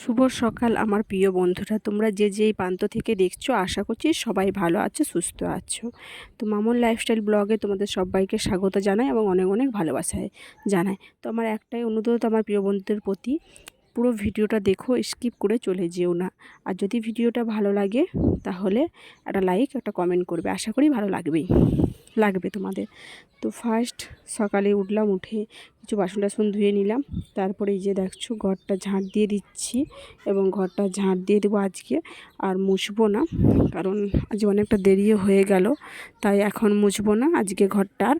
শুভ সকাল আমার প্রিয় বন্ধুরা। তোমরা যে যেই প্রান্ত থেকে দেখছ, আশা করছি সবাই ভালো আছো, সুস্থ আছো। তো মামুন লাইফস্টাইল ব্লগে তোমাদের সবাইকে স্বাগত জানাই এবং অনেক অনেক ভালোবাসায় জানাই। তো আমার একটাই অনুরোধ আমার প্রিয় বন্ধুদের প্রতি পুরো ভিডিওটা দেখো স্কিপ করে চলে যেও না। আর যদি ভিডিওটা ভালো লাগে, তাহলে একটা লাইক একটা কমেন্ট করবে। আশা করি ভালো লাগবেই, লাগবে তোমাদের। তো ফার্স্ট সকালে উঠলাম, উঠে কিছু বাসন টাসন ধুয়ে নিলাম। তারপরে এই যে দেখছ, ঘরটা ঝাঁট দিয়ে দিচ্ছি এবং ঘরটা ঝাঁট দিয়ে দেবো আজকে। আর মুছবো না, কারণ আজ অনেকটা দেরিও হয়ে গেল, তাই এখন মুছবো না। আজকে ঘরটার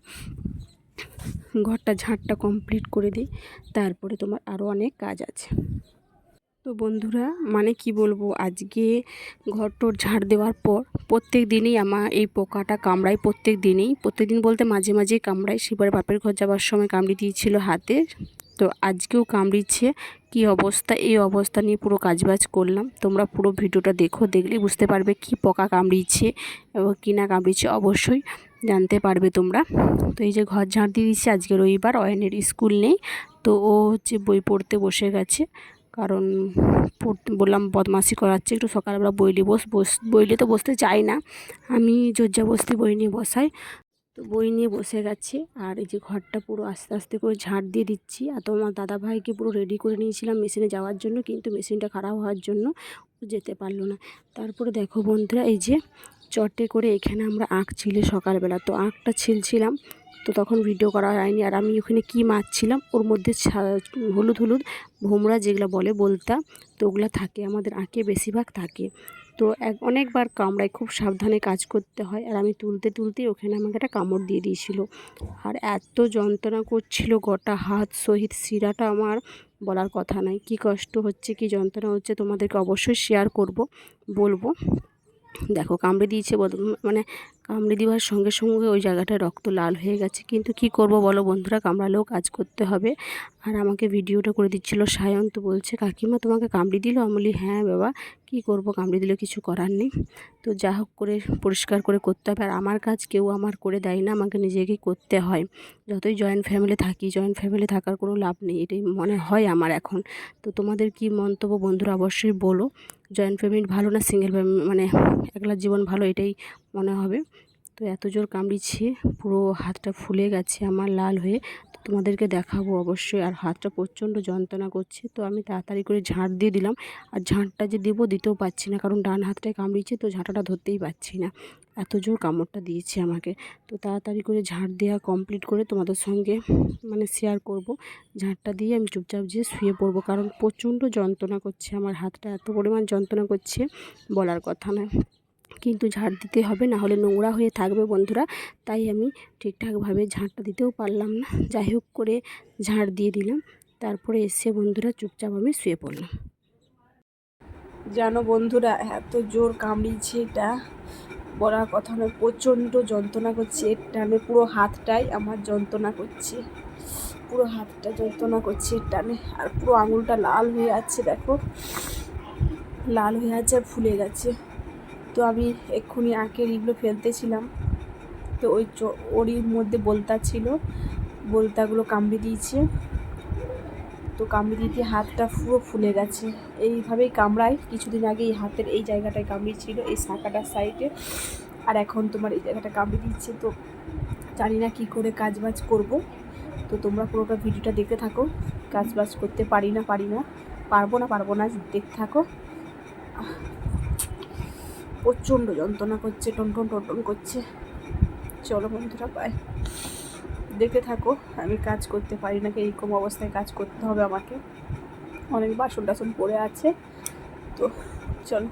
ঘরটা ঝাঁটটা কমপ্লিট করে দিই, তারপরে তোমার আরও অনেক কাজ আছে। তো বন্ধুরা মানে কি বলব, আজকে ঘর টোর ঝাড় দেওয়ার পর প্রত্যেক দিনই আমার এই পোকাটা কামড়ায়, প্রত্যেক দিনই, প্রত্যেক দিন বলতে মাঝে মাঝেই কামড়ায়, সেবারে বাপের ঘর যাওয়ার সময় কামড়ি দিয়েছিল হাতে। তো আজকেও কামড়িচ্ছে, কি অবস্থা, এই অবস্থা নিয়ে পুরো কাজবাজ করলাম। তোমরা পুরো ভিডিওটা দেখো, দেখলে বুঝতে পারবে কি পোকা কামড়িয়েছে এবং কি না কামড়িয়েছে অবশ্যই জানতে পারবে তোমরা। তো এই যে ঘর ঝাঁট দিয়ে দিচ্ছে আজকে রবিবার, অয়নের স্কুল নেই। তো ও হচ্ছে বই পড়তে বসে গেছে। কারণ পড়তে বললাম বদমাসি করাচ্ছে, একটু সকালবেলা বইলে বস বস বইলে তো বসতে চাই না। আমি বসতে বই নিয়ে বসাই। তো বই নিয়ে বসে গেছে, আর এই যে ঘরটা পুরো আস্তে আস্তে করে ঝাঁট দিয়ে দিচ্ছি। আর তোমার দাদাভাইকে পুরো রেডি করে নিয়েছিলাম মেশিনে যাওয়ার জন্য, কিন্তু মেশিনটা খারাপ হওয়ার জন্য যেতে পারল না। তারপরে দেখো বন্ধুরা, এই যে চটে করে এখানে আমরা আঁক ছিলে সকালবেলা। তো আঁকটা ছিলছিলাম, তো তখন ভিডিও করা হয়নি। আর আমি ওখানে কী মাছছিলাম ওর মধ্যে হলুদ হলুদ, ভোমরা যেগুলো বলে, বলতা, তো ওগুলো থাকে। আমাদের আঁকে বেশিরভাগ থাকে। তো এক, অনেকবার কামড়ায়, খুব সাবধানে কাজ করতে হয়। আর আমি তুলতে তুলতেই ওখানে আমাকে একটা কামড় দিয়ে দিয়েছিল। আর এত যন্ত্রণা করছিল গোটা হাত সহিত, শিরাটা আমার বলার কথা নাই। কি কষ্ট হচ্ছে, কি যন্ত্রণা হচ্ছে তোমাদেরকে অবশ্যই শেয়ার করব, বলব। দেখো কামড়ে দিয়েছে মানে কামড়ে দেওয়ার সঙ্গে সঙ্গে ওই জায়গাটায় রক্ত লাল হয়ে গেছে। কিন্তু কি করব বলো বন্ধুরা, কামড়ালেও কাজ করতে হবে। আর আমাকে ভিডিওটা করে দিচ্ছিল সায়ন, তো বলছে, কাকিমা, তোমাকে কামড়ে দিল? আমি বলি হ্যাঁ বাবা, কি করব? কামড়ে দিলে কিছু করার নেই। তো যা হোক করে পরিষ্কার করে করতে হবে। আর আমার কাজ কেউ আমার করে দেয় না, আমাকে নিজেকেই করতে হয়। যতই জয়েন্ট ফ্যামিলি থাকি জয়েন্ট ফ্যামিলি থাকার কোনো লাভ নেই, এটাই মনে হয় আমার এখন। তো তোমাদের কি মন্তব্য বন্ধুরা, অবশ্যই বলো। জয়েন্ট ফ্যামিলি ভালো না সিঙ্গেল ফ্যামিলি মানে একলা জীবন ভালো, এটাই মনে হবে। তো এত জোর কামড়িছে পুরো হাতটা ফুলে গেছে আমার লাল হয়ে। তো তোমাদেরকে দেখাবো অবশ্যই। আর হাতটা প্রচণ্ড যন্ত্রণা করছে, তো আমি তাড়াতাড়ি করে ঝাঁট দিয়ে দিলাম। আর ঝাঁটটা যে দেবো দিতেও পাচ্ছি না, কারণ ডান হাতটায় কামড়িছে তো ঝাঁটাটা ধরতেই পাচ্ছি না। এত জোর কামড়টা দিয়েছে আমাকে। তো তাড়াতাড়ি করে ঝাঁট দেওয়া কমপ্লিট করে তোমাদের সঙ্গে মানে শেয়ার করব। ঝাঁটটা দিয়ে আমি চুপচাপ যেয়ে শুয়ে পড়ব, কারণ প্রচণ্ড যন্ত্রণা করছে আমার হাতটা। এত পরিমাণ যন্ত্রণা করছে বলার কথা নয়। কিন্তু ঝাড় দিতে হবে, না হলে নোংরা হয়ে থাকবে বন্ধুরা। তাই আমি ঠিকঠাকভাবে ঝাঁটটা দিতেও পারলাম না। যাই হোক করে ঝাঁট দিয়ে দিলাম, তারপরে এসে বন্ধুরা চুপচাপ আমি শুয়ে পড়লাম। জানো বন্ধুরা, এত জোর কামড়িয়েছে এটা। বলার কথা নয়, প্রচণ্ড যন্ত্রণা করছে। এর টানে পুরো হাতটাই আমার যন্ত্রণা করছে। পুরো হাতটা যন্ত্রণা করছে এর টানে। আর পুরো আঙুলটা লাল হয়ে আছে, দেখো। লাল হয়ে আছে আর ফুলে গেছে। তো আমি এক্ষুনি আঁকের ইগুলো ফেলতেছিলাম। তো ওই ওরই মধ্যে বলতা ছিল, বলতাগুলো কামড়ে দিয়েছে। তো কামড়ে দিতে হাতটা পুরো ফুলে গেছে। এইভাবেই কামড়ায়। কিছুদিন আগে এই হাতের এই জায়গাটায় কামড়িয়েছিল এই শাঁখাটার সাইডে। আর এখন তোমার এই জায়গাটা কামড়ে দিচ্ছে। তো জানি না কী করে কাজ বাজ করব। তো তোমরা পুরোটা ভিডিওটা দেখতে থাকো। কাজ বাজ করতে পারি না পারি না। পারব না পারব না। দেখতে থাকো। প্রচণ্ড যন্ত্রণা করছে টনটন টনটন করছে। চলো বন্ধুরা পাই দেখে থাকো, আমি কাজ করতে পারি না কি এইরকম অবস্থায় কাজ করতে হবে আমাকে। অনেক বাসন টাসন পড়ে আছে। তো চলো।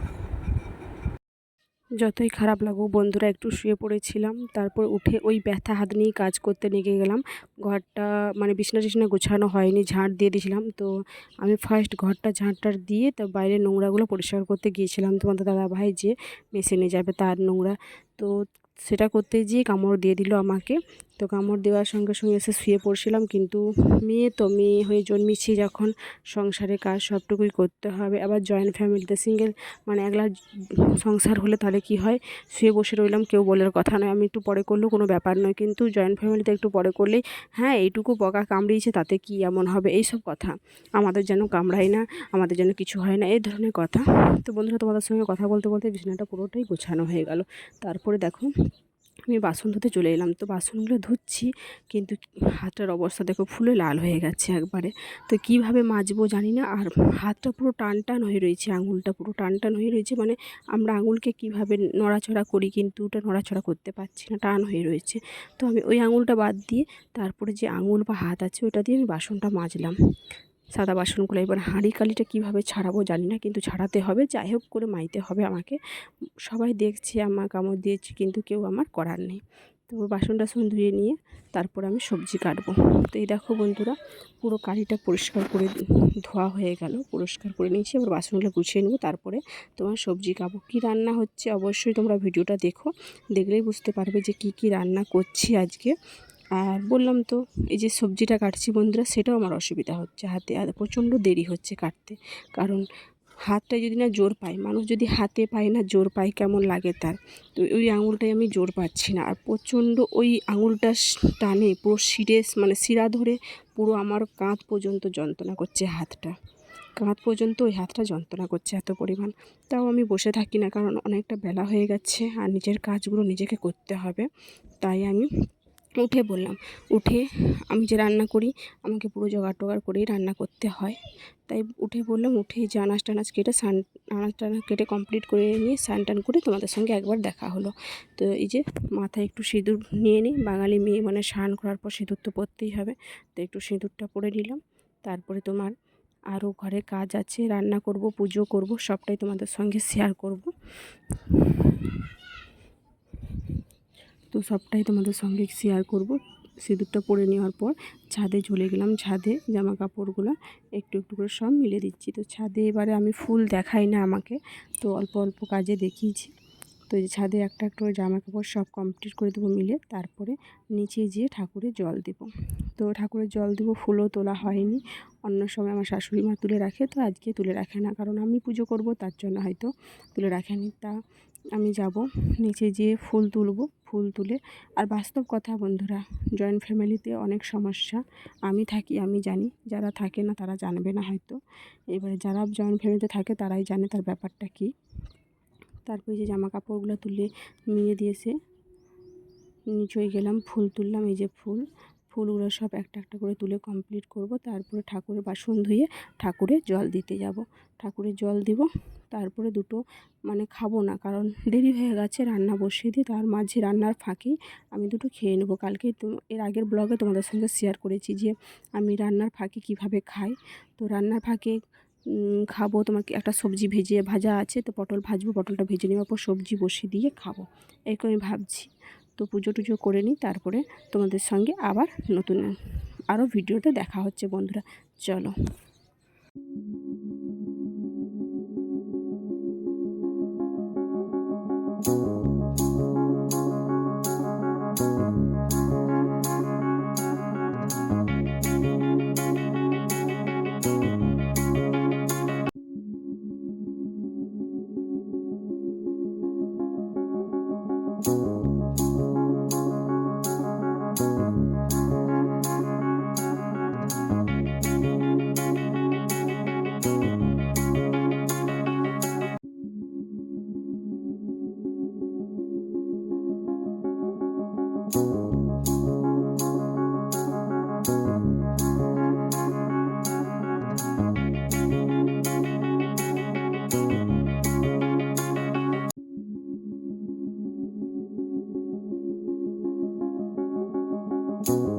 যতই খারাপ লাগুক, বন্ধুরা একটু শুয়ে পড়েছিলাম, তারপর উঠে ওই ব্যথা হাত নিয়ে কাজ করতে লেগে গেলাম। ঘরটা মানে বিছনা টিছনা গোছানো হয়নি, ঝাঁট দিয়ে দিয়েছিলাম। তো আমি ফার্স্ট ঘরটা ঝাঁটটা দিয়ে তার বাইরে নোংরাগুলো পরিষ্কার করতে গিয়েছিলাম। তোমাদের দাদা ভাই যে মেশিনে যাবে তার নোংরা। তো সেটা করতে গিয়ে কামড় দিয়ে দিল আমাকে। তো কামড় দেওয়ার সঙ্গে সঙ্গে এসে শুয়ে পড়ছিলাম, কিন্তু মেয়ে তো মেয়ে হয়ে জন্মেছি যখন সংসারে কাজ সবটুকুই করতে হবে। আবার জয়েন্ট ফ্যামিলিতে সিঙ্গেল মানে একলা সংসার হলে তাহলে কি হয়? শুয়ে বসে রইলাম, কেউ বলার কথা নয়। আমি একটু পরে করলেও কোনো ব্যাপার নয়, কিন্তু জয়েন্ট ফ্যামিলিতে একটু পরে করলেই হ্যাঁ এইটুকু বকা কামড়িয়েছে, তাতে কি এমন হবে? এইসব কথা। আমাদের যেন কামড়ায় না, আমাদের যেন কিছু হয় না, এই ধরনের কথা। তো বন্ধুরা, তোমাদের সঙ্গে কথা বলতে বলতে বিছানাটা পুরোটাই গোছানো হয়ে গেল। তারপরে দেখো আমি বাসন ধুতে চলে এলাম। তো বাসনগুলো ধুচ্ছি, কিন্তু হাতটার অবস্থা দেখো ফুলে লাল হয়ে গেছে একবারে। তো কীভাবে মাজবো জানি না, আর হাতটা পুরো টান টান হয়ে রয়েছে, আঙুলটা পুরো টান টান হয়ে রয়েছে মানে আমরা আঙুলকে কীভাবে নড়াচড়া করি কিন্তু ওটা নড়াচড়া করতে পারছি না, টান হয়ে রয়েছে। তো আমি ওই আঙুলটা বাদ দিয়ে তারপরে যে আঙুল বা হাত আছে ওটা দিয়ে আমি বাসনটা মাজলাম। সাদা বাসনগুলো, এবার হাঁড়ি কালিটা কীভাবে ছাড়াবো জানি না, কিন্তু ছাড়াতে হবে, যাই হোক করে মাইতে হবে আমাকে। সবাই দেখছে আমার কামড় দিয়েছি, কিন্তু কেউ আমার করার নেই। তো বাসন টাসন ধুয়ে নিয়ে তারপর আমি সবজি কাটবো। তো এই দেখো বন্ধুরা, পুরো কালিটা পরিষ্কার করে ধোয়া হয়ে গেল, পরিষ্কার করে নিয়েছি। এবার বাসনগুলো গুছিয়ে নেব, তারপরে তোমার সবজি কাটবো। কী রান্না হচ্ছে অবশ্যই তোমরা ভিডিওটা দেখো, দেখলেই বুঝতে পারবে যে কি কি রান্না করছি আজকে। আর বললাম তো, এই যে সবজিটা কাটছি বন্ধুরা, সেটাও আমার অসুবিধা হচ্ছে হাতে, আর প্রচণ্ড দেরি হচ্ছে কাটতে। কারণ হাতটা যদি না জোর পায়, মানুষ যদি হাতে পায় না, জোর পায় কেমন লাগে তার? তো ওই আঙুলটাই আমি জোর পাচ্ছি না। আর প্রচণ্ড ওই আঙুলটা টানে, পুরো সিরিয়াস মানে শিরা ধরে পুরো আমার কাঁধ পর্যন্ত যন্ত্রণা করছে হাতটা। কাঁধ পর্যন্ত ওই হাতটা যন্ত্রণা করছে এত পরিমাণ। তাও আমি বসে থাকি না, কারণ অনেকটা বেলা হয়ে গেছে, আর নিজের কাজগুলো নিজেকে করতে হবে। তাই আমি উঠে বললাম, উঠে আমি যে রান্না করি, আমাকে পুরো জোগাড় টোগাড় করেই রান্না করতে হয়। তাই উঠে বললাম, উঠে যে আনাজ টানাজ কেটে সান আনাজ টানাজ কেটে কমপ্লিট করে নিয়ে স্নান টান করে তোমাদের সঙ্গে একবার দেখা হলো। তো এই যে মাথায় একটু সিঁদুর নিয়ে নিই, বাঙালি মেয়ে মানে স্নান করার পর সিঁদুর তো পরতেই হবে। তো একটু সিঁদুরটা পরে নিলাম, তারপরে তোমার আরও ঘরে কাজ আছে, রান্না করব, পুজো করব, সবটাই তোমাদের সঙ্গে শেয়ার করব। তো সবটাই তোমাদের সঙ্গে শেয়ার করব। সিঁদুরটা পরে নেওয়ার পর ছাদে চলে গেলাম। ছাদে জামা কাপড়গুলো একটু একটু করে সব মিলে দিচ্ছি। তো ছাদে এবারে আমি ফুল দেখাই না আমাকে, তো অল্প অল্প কাজে দেখিয়েছি। তো ছাদে একটা একটা জামা কাপড় সব কমপ্লিট করে দেবো মিলে, তারপরে নিচে যেয়ে ঠাকুরে জল দেব। তো ঠাকুরের জল দেবো, ফুলও তোলা হয়নি। অন্য সময় আমার শাশুড়ি মা তুলে রাখে, তো আজকে তুলে রাখে না। কারণ আমি পুজো করব, তার জন্য হয়তো তুলে রাখেনি। তা আমি যাব, নিচে যেয়ে ফুল তুলব, ফুল তুলে। আর বাস্তব কথা বন্ধুরা জয়েন্ট ফ্যামিলিতে অনেক সমস্যা। আমি থাকি, আমি জানি। যারা থাকে না, তারা জানবে না হয়তো। এবারে যারা জয়েন্ট ফ্যামিলিতে থাকে, তারাই জানে তার ব্যাপারটা কী। তারপরে যে জামা কাপড়গুলো তুলে নিয়ে দিয়েছে নিচে গেলাম, ফুল তুললাম, এই যে ফুল। ফুলগুলো সব একটা একটা করে তুলে কমপ্লিট করব। তারপরে ঠাকুরের বাসন ধুয়ে ঠাকুরে জল দিতে যাব। ঠাকুরের জল দিব তারপরে দুটো মানে খাব না, কারণ দেরি হয়ে গেছে, রান্না বসিয়ে দিই তার মাঝে রান্নার ফাঁকেই আমি দুটো খেয়ে নেব। কালকে তো এর আগের ব্লগে তোমাদের সঙ্গে শেয়ার করেছি যে আমি রান্নার ফাঁকে কীভাবে খাই। তো রান্নার ফাঁকে খাব তোমাকে একটা সবজি ভেজে ভাজা আছে, তো পটল ভাজবো, পটলটা ভেজে নেওয়ার পর সবজি বসিয়ে দিয়ে খাব। এরকম আমি ভাবছি। তো পুজো টুজো করে নিই, তারপরে তোমাদের সঙ্গে আবার নতুন আরও ভিডিওতে দেখা হচ্ছে বন্ধুরা। চলো। you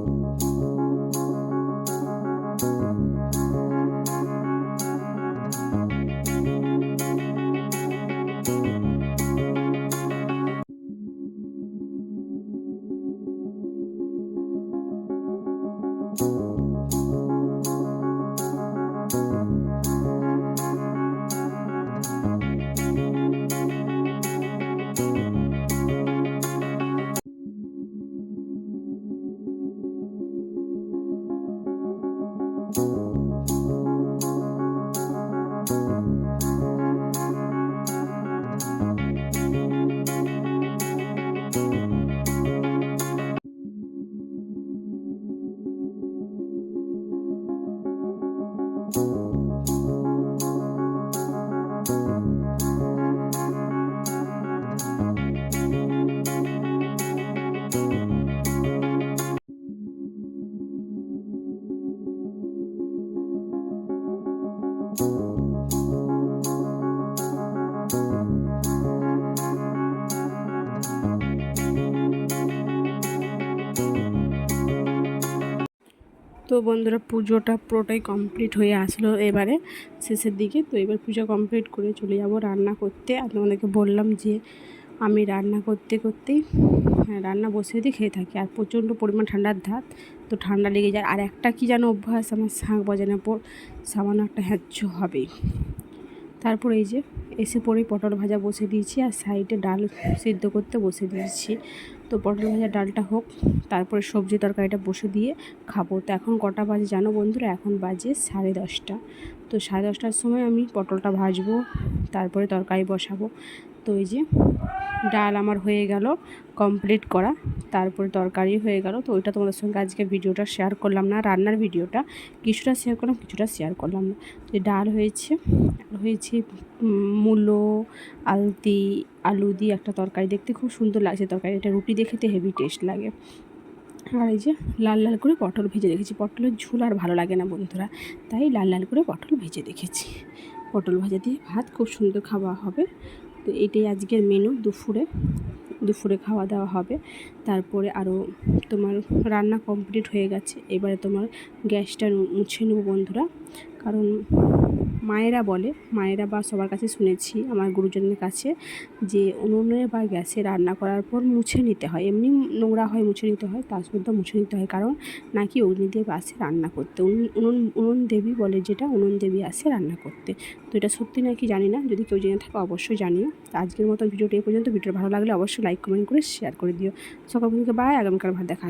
বন্ধুরা পুজোটা পুরোটাই কমপ্লিট হয়ে আসলো এবারে শেষের দিকে। তো এবার পুজো কমপ্লিট করে চলে যাব রান্না করতে। আর তোমাদেরকে বললাম যে আমি রান্না করতে করতেই হ্যাঁ, রান্না বসে দিয়ে খেয়ে থাকি। আর প্রচণ্ড পরিমাণ ঠান্ডার ধাত তো ঠান্ডা লেগে যায়। আর একটা কি যেন অভ্যাস? আমার শাঁখ বাজানোর পর সামান্য একটা হ্যাচ্ছ হবেই তারপর এই যে এসে পরেই পটল ভাজা বসে দিয়েছি আর সাইডে ডাল সিদ্ধ করতে বসে দিয়েছি। তো পটল ভাজা ডালটা হোক, তারপরে সবজি তরকারিটা বসে দিয়ে খাব। তো এখন কটা বাজে জানো বন্ধুরা? এখন বাজে সাড়ে দশটা। তো সাড়ে দশটার সময় আমি পটলটা ভাজবো, তারপরে তরকারি বসাবো। তো এই যে ডাল আমার হয়ে গেল, কমপ্লিট করা, তারপরে তরকারি হয়ে গেল। তো ওইটা তোমাদের সঙ্গে আজকে ভিডিওটা শেয়ার করলাম না, রান্নার ভিডিওটা। কিছুটা শেয়ার করলাম, কিছুটা শেয়ার করলাম না। যে ডাল হয়েছে হয়েছে মূলো, আলতি আলু দিয়ে একটা তরকারি দেখতে খুব সুন্দর লাগছে তরকারি। এটা রুটি দিয়ে খেতে হেভি টেস্ট লাগে। আর এই যে লাল লাল করে পটল ভেজে দেখেছি পটলের ঝোল আর ভালো লাগে না বন্ধুরা। তাই লাল লাল করে পটল ভেজে দেখেছি পটল ভাজা দিয়ে ভাত খুব সুন্দর খাওয়া হবে। তো এটাই আজকের মেনু দুপুরে। দুপুরে খাওয়া দাওয়া হবে। তারপরে আরও তোমার রান্না কমপ্লিট হয়ে গেছে। এবারে তোমার গ্যাসটা মুছে নেব বন্ধুরা। কারণ মায়েরা বলে, মায়েরা বা সবার কাছে শুনেছি আমার গুরুজনের কাছে যে উনুনে বা গ্যাসে রান্না করার পর মুছে নিতে হয়। এমনি নোংরা হয় মুছে নিতে হয় তার মধ্যে মুছে নিতে হয়। কারণ নাকি অগ্নিদেব আসে রান্না করতে। উনুন উনুন দেবী বলে যেটা, উনুন দেবী আসে রান্না করতে। তো এটা সত্যি নাকি জানি না, যদি কেউ জেনে থাকে অবশ্যই জানিও। আজকের মতো ভিডিওটি এই পর্যন্ত। ভিডিও ভালো লাগলে অবশ্যই লাইক কমেন্ট করে শেয়ার করে দিও। সকাল থেকে বাই আগামীকাল ভালো দেখা